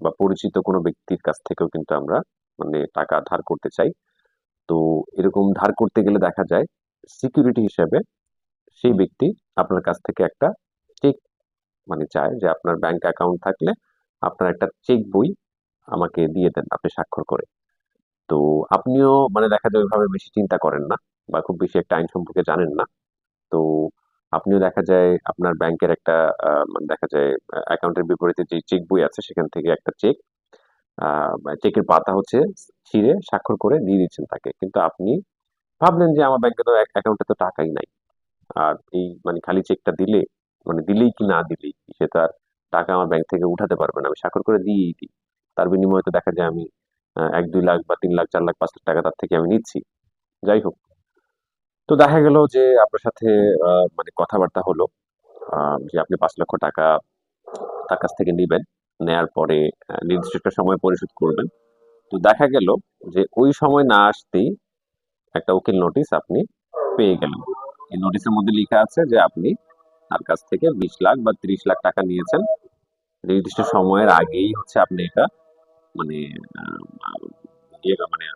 বা পরিচিত কোনো ব্যক্তির কাছ থেকেও কিন্তু আমরা মানে টাকা ধার করতে চাই। তো এরকম ধার করতে গেলে দেখা যায় সিকিউরিটি হিসেবে সেই ব্যক্তি আপনার কাছ থেকে একটা চেক মানে চায় যে আপনার ব্যাংক অ্যাকাউন্ট থাকলে আপনার একটা চেক বই আমাকে দিয়ে দেন, আপনি স্বাক্ষর করে। তো আপনিও মানে দেখা যায় ওইভাবে বেশি চিন্তা করেন না বা খুব বেশি একটা আইন সম্পর্কে জানেন না। তো আপনিও দেখা যায় আপনার ব্যাংকের একটা মানে দেখা যায় অ্যাকাউন্টের বিপরীতে যে চেক বই আছে সেখান থেকে একটা চেক চেকের পাতা হচ্ছে ছিঁড়ে স্বাক্ষর করে দিয়ে দিচ্ছেন তাকে। কিন্তু আপনি ভাবলেন যে আমার ব্যাংকে তো অ্যাকাউন্টে তো টাকাই নাই। আর এই মানে খালি চেকটা দিলে মানে দিলেই কি না দিলেই কি, সে তার টাকা আমার ব্যাংক থেকে উঠাতে পারবে না, আমি স্বাক্ষর করে দিয়েই দিই। তার বিনিময়ে তো দেখা যায় আমি এক, দুই লাখ বা তিন লাখ, চার লাখ, পাঁচ লাখ টাকা তার থেকে আমি নিচ্ছি। যাই হোক তো দেখা গেল যে আপনার সাথে মানে কথাবার্তা হলো যে আপনি পাঁচ লক্ষ টাকা তার কাছ থেকে নেবেন, নেয়ার পরে নির্দিষ্ট একটা সময় পরিশোধ করবেন। তো দেখা গেল যে ওই সময় না আসতেই একটা উকিল নোটিশ আপনি পেয়ে গেলেন। এই নোটিশের মধ্যে লেখা আছে যে আপনি তার কাছ থেকে বিশ লাখ বা ত্রিশ লাখ টাকা নিয়েছেন। নির্দিষ্ট সময়ের আগেই হচ্ছে আপনি এটা মানে মানে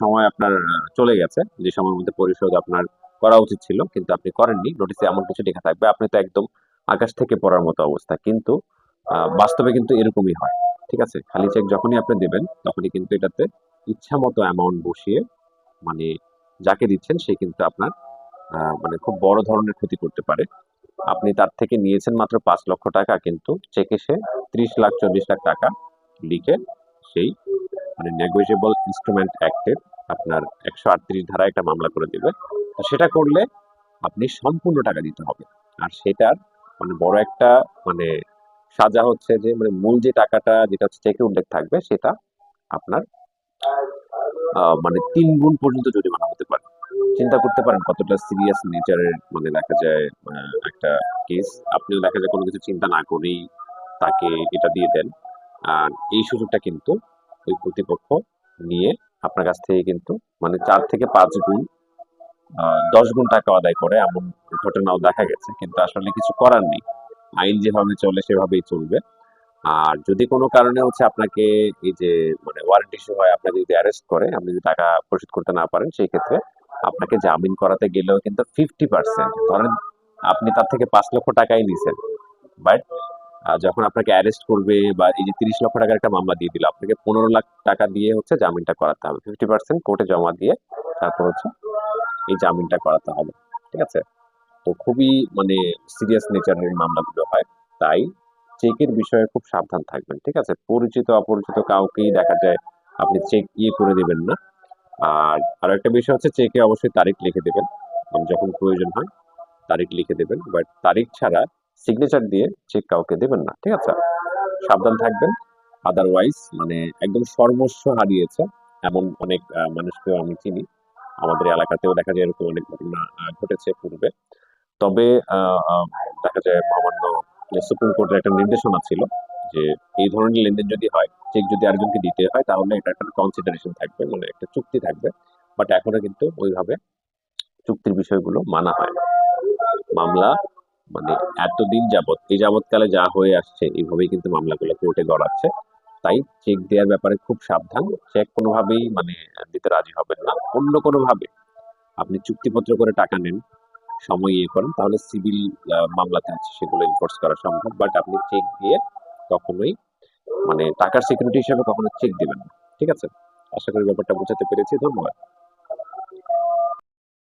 সময় আপনার চলে গেছে, যে সময়ের মধ্যে পরিশোধ আপনার করা উচিত ছিল, কিন্তু আপনি করেননি। নোটিশে এমন কিছু লেখা থাকবে, আপনি তো একদম আকাশ থেকে পড়ার মতো অবস্থা। কিন্তু বাস্তবে কিন্তু এরকমই হয়, ঠিক আছে? খালি চেক যখনই আপনি দেবেন, তখনই কিন্তু এটাতে ইচ্ছা মতো অ্যামাউন্ট বসিয়ে মানে যাকে দিচ্ছেন, সে কিন্তু আপনার মানে খুব বড় ধরনের ক্ষতি করতে পারে। আপনি তার থেকে নিয়েছেন মাত্র পাঁচ লক্ষ টাকা, কিন্তু চেকে সে ত্রিশ লাখ, চল্লিশ লাখ টাকা লিখে সেই মানে নেগোজিয়েবল ইনস্ট্রুমেন্ট অ্যাক্টের আপনার একশো আটত্রিশ ধারায় একটা মামলা করে দেবে। সেটা করলে আপনি সম্পূর্ণ টাকা দিতে হবে। আর সেটার মানে বড় একটা মানে সাজা হচ্ছে যে মানে মূল যে টাকাটা, যেটা চেকে উল্লেখ থাকবে, সেটা আপনার মানে তিন গুণ পর্যন্ত জরিমানা হতে পারে। চিন্তা করতে পারেন কতটা সিরিয়াস নেচারের মানে দেখা যায় একটা কেস আপনিও দেখা যায় কোনো কিছু চিন্তা না করেই তাকে এটা দিয়ে দেন। আর এই সুযোগটা কিন্তু ওই কর্তৃপক্ষ নিয়ে আপনার কাছ থেকে কিন্তু মানে চার থেকে পাঁচ গুণ দশ গুণ টাকা আদায় করে এমন ঘটনাও দেখা গেছে, কিন্তু আসলে কিছু করার নেই। আইন যেভাবে চলে সেভাবেই চলবে। আর যদি কোনো কারণে হচ্ছে আপনাকে এই যে মানে ওয়ারেন্টি ইস্যু হয় আপনাকে যদি অ্যারেস্ট করে, আপনি যদি টাকা পরিশোধ করতে না পারেন, সেই ক্ষেত্রে আপনাকে জামিন করাতে গেলেও কিন্তু ফিফটি পার্সেন্ট ধরেন আপনি তার থেকে পাঁচ লক্ষ টাকাই নিছেন বাট যখন আপনাকে অ্যারেস্ট করবে বা এই যে তিরিশ লক্ষ টাকার একটা মামলা দিয়ে দিল, আপনাকে পনেরো লাখ টাকা দিয়ে হচ্ছে জামিনটা করাতে হবে। ফিফটি পার্সেন্ট কোর্টে জমা দিয়ে তারপর হচ্ছে এই জামিনটা করাতে হবে, ঠিক আছে? তো খুবই মানে সিরিয়াস নেচারের মামলাগুলো হয়। তাই চেকের বিষয়ে খুব সাবধান থাকবেন, ঠিক আছে? পরিচিত, অপরিচিত কাউকেই দেখা যায় আপনি চেক ইয়ে করে দেবেন না। আর আর একটা বিষয় হচ্ছে চেকে অবশ্যই তারিখ লিখে দেবেন। মানে যখন প্রয়োজন হয় তারিখ লিখে দেবেন। বাট তারিখ ছাড়া সিগনেচার দিয়ে চেক কাউকে দেবেন না, ঠিক আছে? সাবধান থাকবেন। আদারওয়াইজ মানে একদম সর্বস্ব হারিয়েছে এমন অনেক মানুষকেও আমি চিনি। আমাদের এলাকাতেও দেখা যায় এরকম অনেক ঘটনা ঘটেছে পূর্বে। তবে দেখা যায় মহামান্য সুপ্রিম কোর্টের একটা নির্দেশনা ছিল যে এই ধরনের লেনদেন যদি হয় চেক যদি আরেকজনকে দিতে হয়, তাহলে এটা একটা কনসিডারেশন থাকবে মানে একটা চুক্তি থাকবে। বাট এখনও কিন্তু ওইভাবে চুক্তির বিষয়গুলো মানা হয় না। মামলা মানে এতদিন যাবত এই যাবৎকালে যা হয়ে আসছে, এইভাবেই কিন্তু মামলাগুলো কোর্টে গড়াচ্ছে। তাই চেক দেওয়ার ব্যাপারে খুব সাবধান। চেক কোনোভাবেই মানে দিতে রাজি হবেন না। অন্য কোনোভাবে আপনি চুক্তিপত্র করে টাকা নেন, সময় ইয়ে করেন, তাহলে সিভিল মামলাতে আছে, সেগুলো এনফোর্স করা সম্ভব। বাট আপনি চেক দিয়ে কখনোই মানে টাকার সিকিউরিটি হিসেবে কখনো চেক দেবেন না। ঠিক আছে? আশা করি ব্যাপারটা বোঝাতে পেরেছি। ধন্যবাদ।